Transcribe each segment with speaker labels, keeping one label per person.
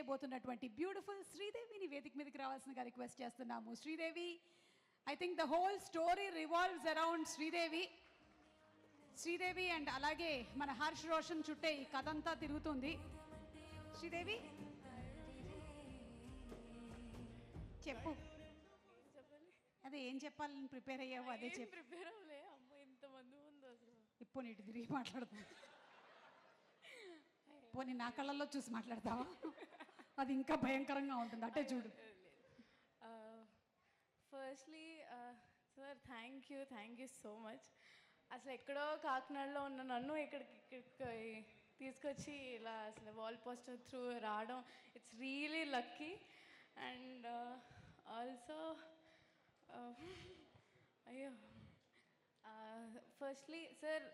Speaker 1: చేయబోతున్నటువంటి beautiful శ్రీదేవిని వేదిక మీదకి రావాల్సిందిగా రిక్వెస్ట్ చేస్తున్నాము. Sridevi I think the whole story revolves around Sridevi. Sridevi and అలాగే మన హర్ష్ రోషన్ చుట్టే ఈ కథ అంతా తిరుగుతుంది. శ్రీదేవి? చెప్పు. అదే ఏం చెప్పాలని ప్రిపేర్ అయ్యావు? అదే చెప్పు.
Speaker 2: ప్రిపేర్ అవ్వలే. అమ్మ ఇంతమంది ఉంది అసలు.
Speaker 1: ఇప్పుడు నీటి తిరిగి మాట్లాడుతుంది. పోనీ నా కళ్ళల్లో చూసి మాట్లాడతావా? అది ఇంకా భయంకరంగా ఉంటుంది. అటే చూడు.
Speaker 2: Firstly sir thank you thank you so much అసలు ఎక్కడో కాకినాడలో ఉన్న నన్ను ఇక్కడికి ఇక్కడికి తీసుకొచ్చి ఇలా అసలు వాల్ పోస్టర్ త్రూ రావడం it's really lucky and also అయ్యో. Firstly sir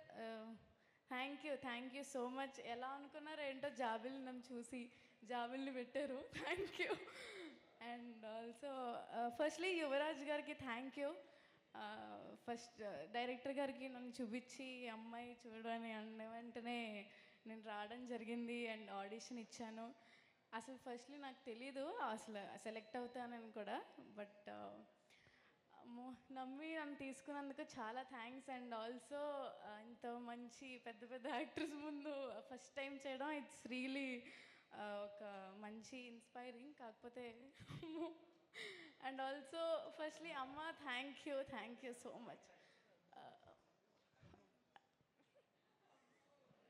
Speaker 2: thank you thank you so much ఎలా అనుకున్నారో ఏంటో జాబిల్ నన్ను చూసి. జాబిల్ని పెట్టారు. Thank you and also firstly Yuvraj గారికి థ్యాంక్ యూ ఫస్ట్ డైరెక్టర్ గారికి నన్ను చూపించి అమ్మాయి చూడని అన్న వెంటనే నేను రావడం జరిగింది అండ్ ఆడిషన్ ఇచ్చాను. అసలు ఫస్ట్లీ నాకు తెలీదు అసలు సెలెక్ట్ అవుతానని కూడా బట్ uh, నమ్మి నన్ను తీసుకున్నందుకు చాలా థ్యాంక్స్ అండ్ ఆల్సో ఇంత మంచి పెద్ద పెద్ద యాక్టర్స్ ముందు ఫస్ట్ టైం చేయడం ఇట్స్ రియలీ ఒక మంచి ఇన్స్పైరింగ్ కాకపోతే అండ్ ఆల్సో ఫస్ట్లీ అమ్మ thank you thank you so much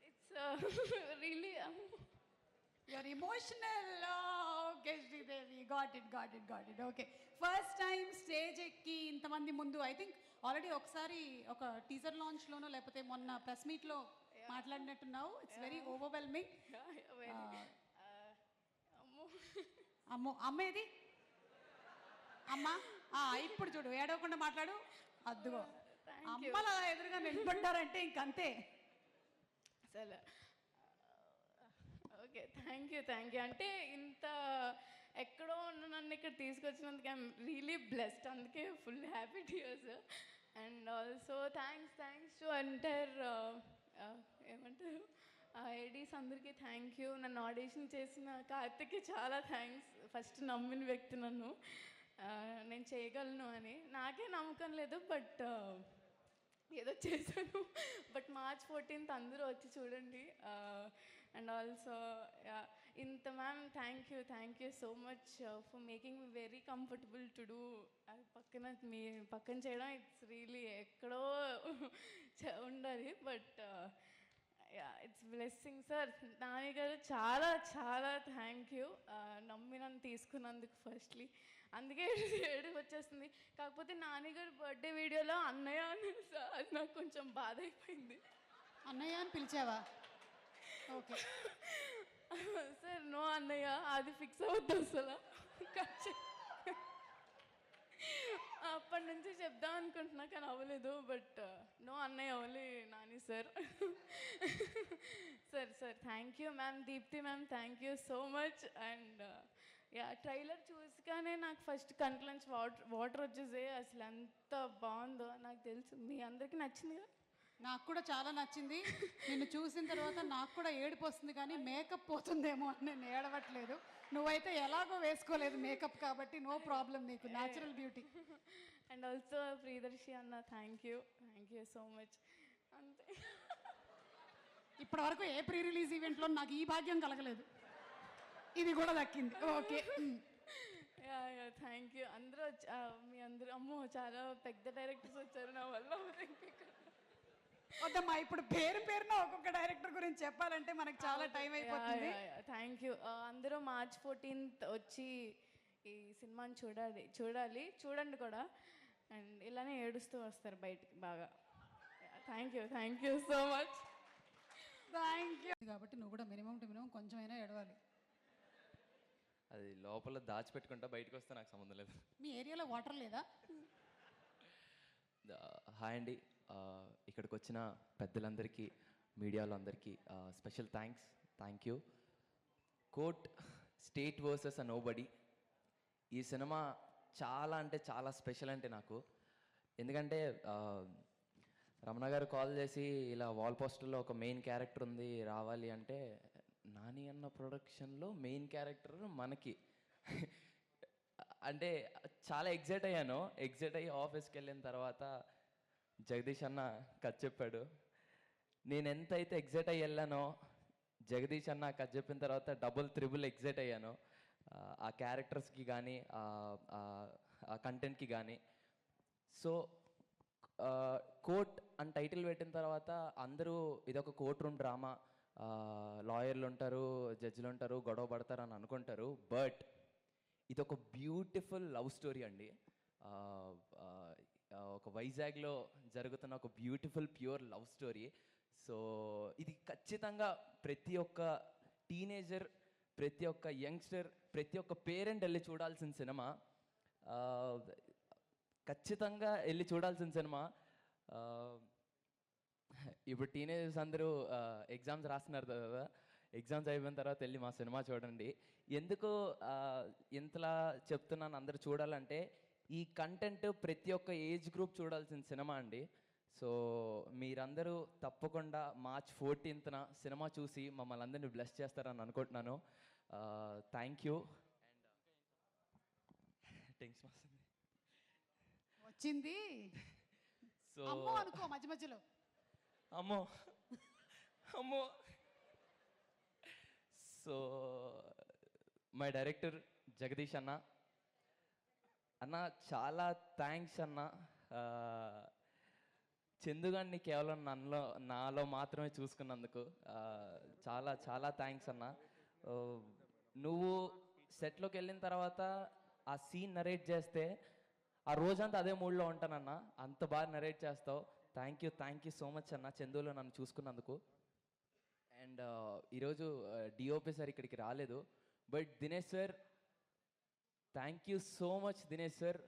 Speaker 2: it's really
Speaker 1: your emotional okay Sridevi got it got it got it okay first time stage ఎక్కి ఇంతమంది ముందు I think already ఒకసారి ఒక teaser లాంచ్లోనో లేకపోతే మొన్న ప్రెస్ మీట్లో మాట్లాడినట్టున్నావు. ఇట్స్ వెరీ ఓవర్వెల్మింగ్
Speaker 2: అమ్మో
Speaker 1: అమ్మ ఏది? అమ్మ? ఆ, ఇప్పుడు చూడు ఏడవకుండా మాట్లాడు. అద్దుగో. అమ్మలు అలా ఎదురుగా నిలబడ్డారంటే ఇంకంతే.
Speaker 2: అసలు okay thank you thank you అంటే ఇంత ఎక్కడో ఉన్న నన్ను ఇక్కడ తీసుకొచ్చినందుకు ఐఎమ్ రియలీ బ్లెస్డ్ అందుకే full happy tears and also thanks thanks to entire ఏమంటారు? ఐడీస్ అందరికీ థ్యాంక్ యూ నన్ను ఆడిషన్ చేసిన కార్తిక్కి చాలా థ్యాంక్స్ ఫస్ట్ నమ్మిన వ్యక్తి నన్ను. నేను చేయగలను అని. నాకే నమ్మకం లేదు బట్ ఏదో చేశాను. బట్ మార్చ్ ఫోర్టీన్త్ అందరూ వచ్చి చూడండి. అండ్ ఆల్సో ఇంత ma'am thank you thank you so much for making me very comfortable to do అది పక్కన మీ పక్కన చేయడం ఇట్స్ రియలీ ఎక్కడో చ- ఉండాలి. But yeah it's blessing sir Nani గారు చాలా చాలా థ్యాంక్ యూ నమ్మి నన్ను తీసుకున్నందుకు ఫస్ట్లీ అందుకే ఏడు వచ్చేస్తుంది. కాకపోతే నాని గారు బర్త్డే వీడియోలో అన్నయ్య అని సార్ అది నాకు కొంచెం బాధ అయిపోయింది.
Speaker 1: అన్నయ్య అని పిలిచావా? ఓకే.
Speaker 2: సార్ నో అన్నయ్య. అది ఫిక్స్ అవుద్ది అసలు. కట్ చే- అప్పటి నుంచి చెప్దాం అనుకుంటున్నా కానీ అవ్వలేదు బట్ నో uh, అన్నయ్య అవ్వలే Nani sir sir sir thank you ma'am Deepthi ma'am thank you so much and yeah trailer చూసిగానే నాకు ఫస్ట్ కంట్లోంచి వాటర్ వాటర్ వచ్చేసే అసలు ఎంత బాగుందో నాకు తెలుసు. మీ అందరికీ నచ్చిందిగా
Speaker 1: నాకు కూడా చాలా నచ్చింది. నిన్ను చూసిన తర్వాత నాకు కూడా ఏడుపు వస్తుంది కానీ మేకప్ పోతుందేమో అని నేను ఏడవట్లేదు. నువ్వైతే ఎలాగో వేసుకోలేదు మేకప్ కాబట్టి నో ప్రాబ్లం నీకు natural beauty
Speaker 2: and also Priyadarshi అన్న thank you thank you so much అంతే.
Speaker 1: ఇప్పటి వరకు ఏ ప్రీ రిలీజ్ ఈవెంట్లో నాకు ఈ భాగ్యం కలగలేదు. ఇది కూడా దక్కింది. ఓకే
Speaker 2: థ్యాంక్ యూ అందరూ మీ అందరూ అమ్మో చాలా పెద్ద డైరెక్టర్స్ వచ్చారు నా వల్ల.
Speaker 1: వద్దమ్మా ఇప్పుడు పేరు పేరున ఒక్కొక్క డైరెక్టర్ గురించి చెప్పాలంటే మనకు చాలా టైం అయిపోతుంది.
Speaker 2: Thank you. అందరూ మార్చ్ ఫోర్టీన్త్ వచ్చి ఈ సినిమాని చూడాలి చూడాలి. చూడండి కూడా. అండ్ ఇలానే ఏడుస్తూ వస్తారు బయటికి బాగా. Thank you thank you so much
Speaker 1: thank you కాబట్టి నువ్వు కూడా మినిమం టు మినిమం కొంచెమైనా ఎడవాలి
Speaker 3: అది లోపల దాచిపెట్టుకుంటా బయటకు వస్తే నాకు సంబంధం లేదు.
Speaker 1: మీ ఏరియాలో వాటర్ లేదా?
Speaker 3: హాయ్ అండి. ఇక్కడికి వచ్చిన పెద్దలందరికీ మీడియాలో అందరికీ special thanks. Thank you court state versus a nobody. ఈ సినిమా చాలా అంటే చాలా స్పెషల్ అంటే నాకు. ఎందుకంటే రమణ గారు కాల్ చేసి ఇలా వాల్ పోస్టర్లో ఒక మెయిన్ క్యారెక్టర్ ఉంది రావాలి అంటే నాని అన్న ప్రొడక్షన్లో మెయిన్ క్యారెక్టర్ మనకి. అంటే చాలా ఎగ్జైట్ అయ్యాను. ఎగ్జైట్ అయ్యి ఆఫీస్కి వెళ్ళిన తర్వాత జగదీష్ అన్న కథ చెప్పాడు. నేను ఎంత అయితే ఎగ్జైట్ అయ్యి వెళ్ళానో జగదీష్ అన్న కథ చెప్పిన తర్వాత డబుల్ త్రిబుల్ ఎగ్జైట్ అయ్యాను. ఆ, క్యారెక్టర్స్కి కానీ ఆ కంటెంట్కి కానీ సో కోర్ట్ అని టైటిల్ పెట్టిన తర్వాత అందరూ ఇదొక కోర్ట్ రూమ్ డ్రామా లాయర్లు ఉంటారు జడ్జిలు ఉంటారు గొడవ పడతారు అని అనుకుంటారు. బట్ ఇదొక బ్యూటిఫుల్ లవ్ స్టోరీ అండి. ఒక వైజాగ్లో జరుగుతున్న ఒక beautiful pure love story. So ఇది ఖచ్చితంగా ప్రతి ఒక్క టీనేజర్ ప్రతి ఒక్క యంగ్స్టర్ ప్రతి ఒక్క పేరెంట్ వెళ్ళి చూడాల్సిన సినిమా. ఖచ్చితంగా వెళ్ళి చూడాల్సిన సినిమా. ఇప్పుడు టీనేజర్స్ అందరూ ఎగ్జామ్స్ రాస్తున్నారు కదా. ఎగ్జామ్స్ అయిపోయిన తర్వాత వెళ్ళి మా సినిమా చూడండి. ఎందుకు ఇంతలా చెప్తున్నాను అందరూ చూడాలంటే ఈ కంటెంట్ ప్రతి ఒక్క ఏజ్ గ్రూప్ చూడాల్సిన సినిమా అండి. సో మీరందరూ తప్పకుండా మార్చ్ ఫోర్టీన్త్న సినిమా చూసి మమ్మల్ని అందరినీ బ్లెస్ చేస్తారని అనుకుంటున్నాను. థ్యాంక్ యూ అండ్ టెన్షన్ వస్తుంది
Speaker 1: వచ్చింది.
Speaker 3: సో
Speaker 1: అనుకో మధ్య మధ్యలో.
Speaker 3: అమ్మో. అమ్మో. సో మై డైరెక్టర్ జగదీష్ అన్న అన్న చాలా థ్యాంక్స్ అన్న. చందుగాన్ని చందుగాడిని కేవలం నన్లో నాలో మాత్రమే చూసుకున్నందుకు చాలా చాలా థ్యాంక్స్ అన్న. నువ్వు సెట్లోకి వెళ్ళిన తర్వాత ఆ సీన్ నరేట్ చేస్తే ఆ రోజంతా అదే మూడ్లో ఉంటానన్న. అంత బాగా నరేట్ చేస్తావు. Thank you thank you so much అన్న చందులో నన్ను చూసుకున్నందుకు. అండ్ ఈరోజు డిఓపి సార్ ఇక్కడికి రాలేదు. But Dinesh sir thank you so much Dinesh sir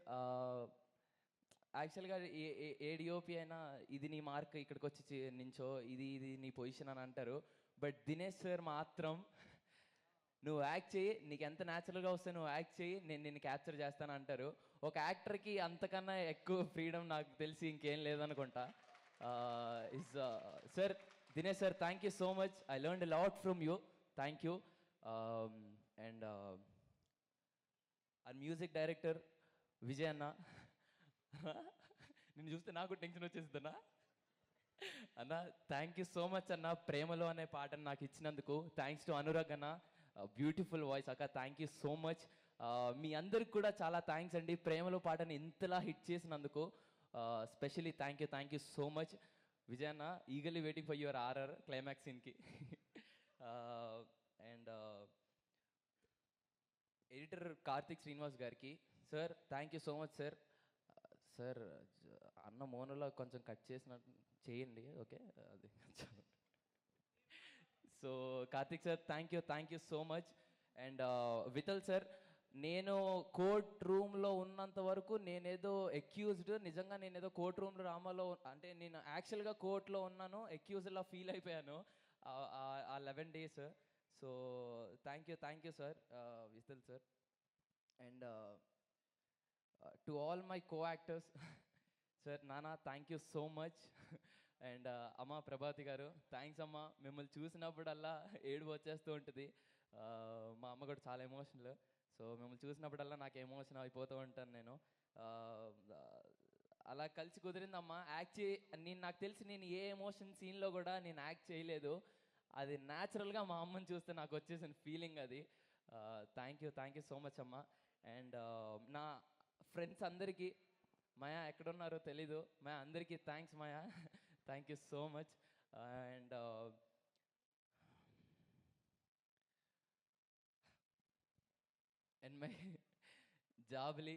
Speaker 3: యాక్చువల్గా ఏ డిఓపి అయినా ఇది నీ మార్క్ ఇక్కడికి వచ్చి నించో ఇది ఇది నీ పొజిషన్ అని అంటారు. బట్ దినేష్ సార్ మాత్రం నువ్వు యాక్ట్ చేయి నీకు ఎంత న్యాచురల్గా వస్తే నువ్వు యాక్ట్ చేయి నేను నిన్ను క్యాప్చర్ చేస్తాను అంటారు. ఒక యాక్టర్కి అంతకన్నా ఎక్కువ ఫ్రీడమ్ నాకు తెలిసి ఇంకేం లేదనుకుంటా. Is sir Dinesh sir thank you so much I learn lot from you thank you and and music director Vijay అన్న. నేను చూస్తే నాకు టెన్షన్ వచ్చేస్తుందన్నా అన్న. థ్యాంక్ యూ సో మచ్ అన్న. ప్రేమలో అనే పాటను నాకు ఇచ్చినందుకు. థ్యాంక్స్ టు అనురాగ్ అన్న. బ్యూటిఫుల్ వాయిస్ అక్క. థ్యాంక్ యూ సో మచ్ మీ అందరికి కూడా చాలా థ్యాంక్స్ అండి. ప్రేమలో పాటని ఇంతలా హిట్ చేసినందుకు. Specially thank you thank you so much Vijay అన్న eagerly waiting for your RR climax సీన్కి అండ్ ఎడిటర్ కార్తిక్ శ్రీనివాస్ గారికి sir thank you so much sir sir అన్న మోనలో కొంచెం కట్ చేసినట్టు చేయండి ఓకే అది so Karthik sir thank you thank you so much and Vithal sir నేను కోర్ట్ రూమ్లో ఉన్నంత వరకు నేనేదో ఎక్యూజ్డ్ నిజంగా నేనేదో కోర్ట్ రూమ్లో రామాలో అంటే నేను యాక్చువల్గా కోర్టులో ఉన్నాను ఎక్యూజ్లా ఫీల్ అయిపోయాను ఆ eleven days so thank you thank you sir విస్తల్ sir and to all my co actors sir నానా thank you so much and అమ్మ ప్రభాతి గారు థ్యాంక్స్ అమ్మ మిమ్మల్ని చూసినప్పుడల్లా ఏడుపు వచ్చేస్తూ ఉంటుంది. Uh, మా అమ్మ కూడా చాలా ఎమోషనల్ సో మిమ్మల్ని చూసినప్పుడల్లా నాకు ఎమోషన్ అయిపోతూ ఉంటాను నేను. Uh, uh, అలా కలిసి కుదిరిందమ్మా యాక్ట్ చే నేను నాకు తెలిసి నేను ఏ ఎమోషన్ సీన్లో కూడా నేను యాక్ట్ చేయలేదు. అది న్యాచురల్గా మా అమ్మని చూస్తే నాకు వచ్చేసిన ఫీలింగ్ అది. Thank you thank you so much అమ్మ. అండ్ నా ఫ్రెండ్స్ అందరికీ మాయా ఎక్కడున్నారో తెలీదు. మాయా అందరికీ thanks Maya. Thank you so much and and my జాబ్లీ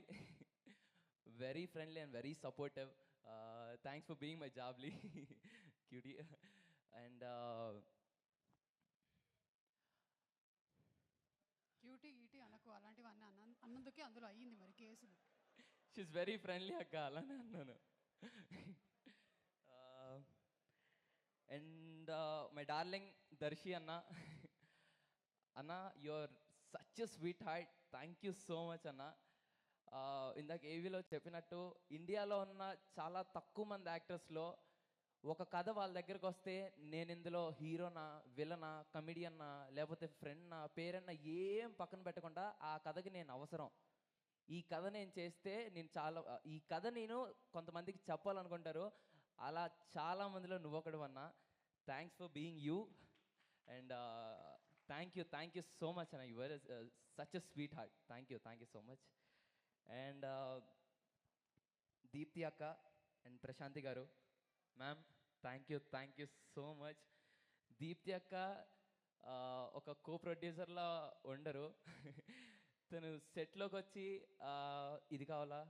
Speaker 3: very friendly and very supportive thanks for being my జాబ్లీ cutie and
Speaker 1: cutie నాకు అలాంటివన్నీ అన్న అన్నందుకే అందులో అయ్యింది మరి కేసులు.
Speaker 3: షీఈస్ వెరీ ఫ్రెండ్లీ అక్క అలానే అన్నాను. అండ్ మై డార్లింగ్ దర్శి అన్న అన్న your such a sweetheart thank you so much అన్న uh, ఇందాక ఏవీలో చెప్పినట్టు ఇండియాలో ఉన్న చాలా తక్కువ మంది యాక్టర్స్లో ఒక కథ వాళ్ళ దగ్గరకు వస్తే నేను ఇందులో హీరోనా విలనా కమిడియన్నా లేకపోతే ఫ్రెండ్నా పేరన్నా ఏం పక్కన పెట్టకుండా ఆ కథకి నేను అవసరం. ఈ కథ నేను చేస్తే నేను చాలా ఈ కథ నేను కొంతమందికి చెప్పాలనుకుంటారు. అలా చాలా మందిలో నువ్వు ఒకడు అన్నా. Thanks for being you and thank you thank you so much అన్న. Your such a sweetheart thank you thank you so much and Deepthi అక్క అండ్ ప్రశాంతి గారు ma'am thank you thank you so much Deepthi అక్క ఒక కో ప్రొడ్యూసర్లా ఉండరు. తను సెట్లోకి వచ్చి ఇది కావాలా?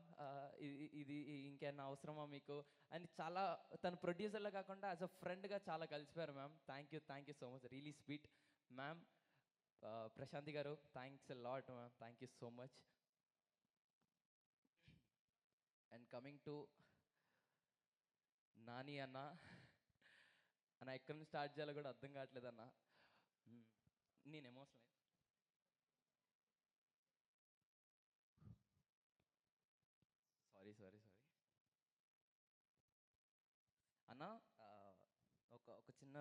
Speaker 3: ఇది ఇది ఇంకేమన్నా అవసరమా మీకు? అని చాలా తను ప్రొడ్యూసర్లో కాకుండా యాజ్ అ ఫ్రెండ్గా చాలా కలిసిపోయారు ma'am thank you thank you so much really sweet ma'am Prashanthi గారు thanks lot ma'am thank you so much and coming to Nani అన్న అన్న ఎక్కడి నుంచి స్టార్ట్ చేయాలో కూడా అర్థం కావట్లేదు అన్న. నేను ఎమోషనల్ సారీ సారీ సారీ అన్న ఒక ఒక చిన్న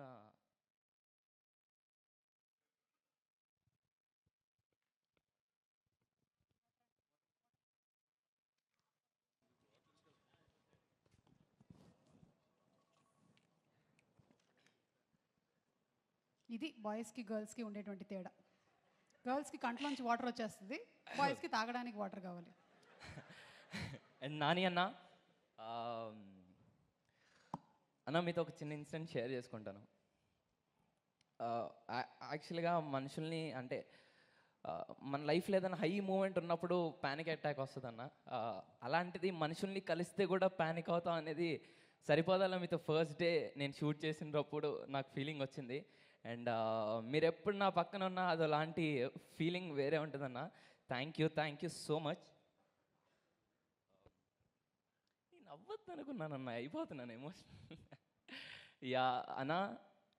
Speaker 1: ఇది బాయ్స్కి గర్ల్స్కి ఉండేటువంటి తేడా. గర్ల్స్కి కంట్లోంచి వాటర్ వచ్చేస్తుంది బాయ్స్కి తాగడానికి వాటర్ కావాలి.
Speaker 3: అండ్ నాని అన్న అన్న మీతో ఒక చిన్న ఇన్సిడెంట్ షేర్ చేసుకుంటాను. యాక్చువల్గా మనుషుల్ని అంటే మన లైఫ్లో ఏదైనా హై మూమెంట్ ఉన్నప్పుడు ప్యానిక్ అటాక్ వస్తుందన్న అలాంటిది మనుషుల్ని కలిస్తే కూడా ప్యానిక్ అవుతాం అనేది సరిపోదాల మీతో ఫస్ట్ డే నేను షూట్ చేసినప్పుడు నాకు ఫీలింగ్ వచ్చింది. అండ్ మీరు ఎప్పుడు నా పక్కన ఉన్నా అది అలాంటి ఫీలింగ్ వేరే ఉంటుందన్న. Thank you thank you so much. నేను అవ్వద్దు అనుకున్నానన్న అయిపోతున్నాను ఎమోషనల్ యా అన్నా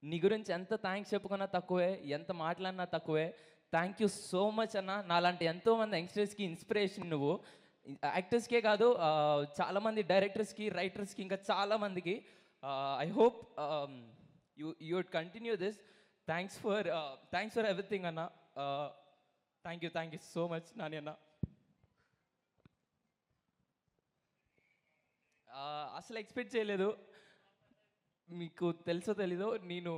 Speaker 3: నీ గురించి ఎంత థ్యాంక్స్ చెప్పుకున్నా తక్కువే ఎంత మాట్లాడినా తక్కువే. థ్యాంక్ యూ సో మచ్ అన్న. నాలాంటి ఎంతోమంది యంగ్స్టర్స్కి ఇన్స్పిరేషన్ నువ్వు. యాక్టర్స్కే కాదు చాలామంది డైరెక్టర్స్కి రైటర్స్కి ఇంకా చాలామందికి. I hope you you continue this thanks for thanks for everything అన్న thank you thank you so much Nani అన్న అసలు ఎక్స్పెక్ట్ చేయలేదు. మీకు తెలుసో తెలీదో నేను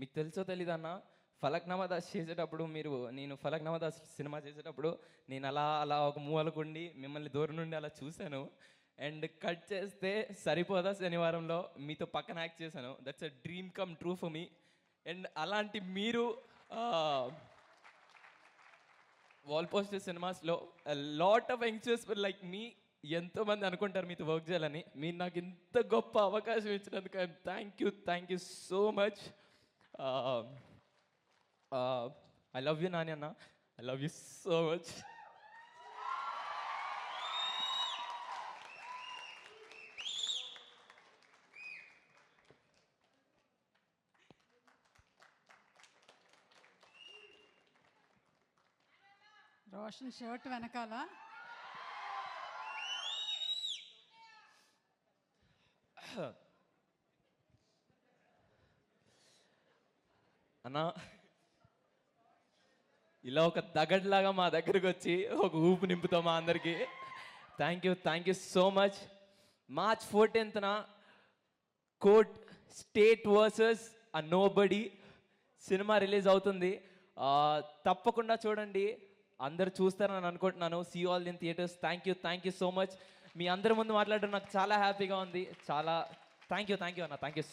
Speaker 3: మీకు తెలుసో తెలీదన్నా ఫలక్నామా దాస్ చేసేటప్పుడు మీరు నేను ఫలక్నామా దాస్ సినిమా చేసేటప్పుడు నేను అలా అలా ఒక మూలకుండి మిమ్మల్ని దూరం నుండి అలా చూశాను. అండ్ కట్ చేస్తే సరిపోదా శనివారంలో? మీతో పక్కన యాక్ట్ చేశాను. That's a dream come true for me and అలాంటి మీరు వాల్ పోస్టర్ సినిమాస్లో lot of youngsters like me ఎంతో మంది అనుకుంటారు మీతో వర్క్ చేయాలని. మీరు నాకు ఇంత గొప్ప అవకాశం ఇచ్చినందుకు. Thank you thank you so much I love you Nani అన్న I love you so much
Speaker 1: Roshan shirt వెనకాల.
Speaker 3: అన్న ఇలా ఒక దగడ్లాగా మా దగ్గరకు వచ్చి ఒక ఊపు నింపుతాం మా అందరికీ. Thank you thank you so much March ఫోర్టీన్త్న court state versus a nobody cinema release అవుతుంది. తప్పకుండా చూడండి. అందరు చూస్తారని అనుకుంటున్నాను. See all in theatres thank you thank you so much మీ అందరి ముందు మాట్లాడడం నాకు చాలా హ్యాపీగా ఉంది. చాలా థ్యాంక్ యూ థ్యాంక్ యూ అన్న. Thank you